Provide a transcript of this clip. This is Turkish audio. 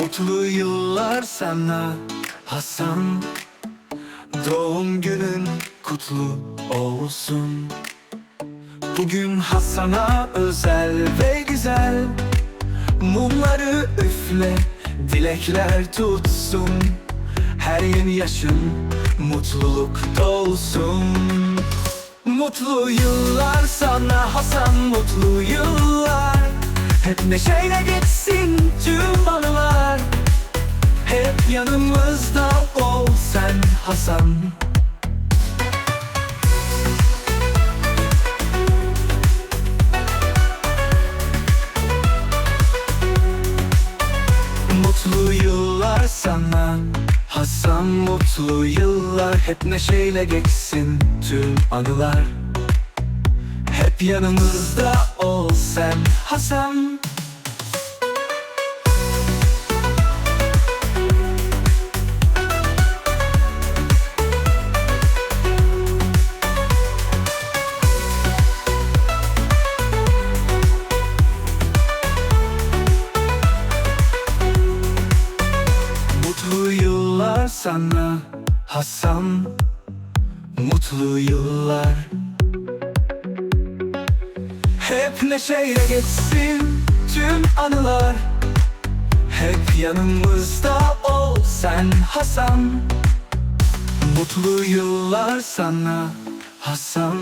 Mutlu yıllar sana Hasan. Doğum günün kutlu olsun. Bugün Hasan'a özel ve güzel. Mumları üfle, dilekler tutsun. Her yeni yaşın mutluluk dolsun. Mutlu yıllar sana Hasan mutlu yıllar. Hep neşeyle geçsin tüm anılar yanımızda ol sen Hasan. Mutlu yıllar sana Hasan mutlu yıllar. Hep neşeyle geçsin tüm anılar. Hep yanımızda ol sen Hasan yıllar sana Hasan Mutlu yıllar. Hep neşeyle geçsin tüm anılar. Hep yanımızda ol sen Hasan Mutlu yıllar sana Hasan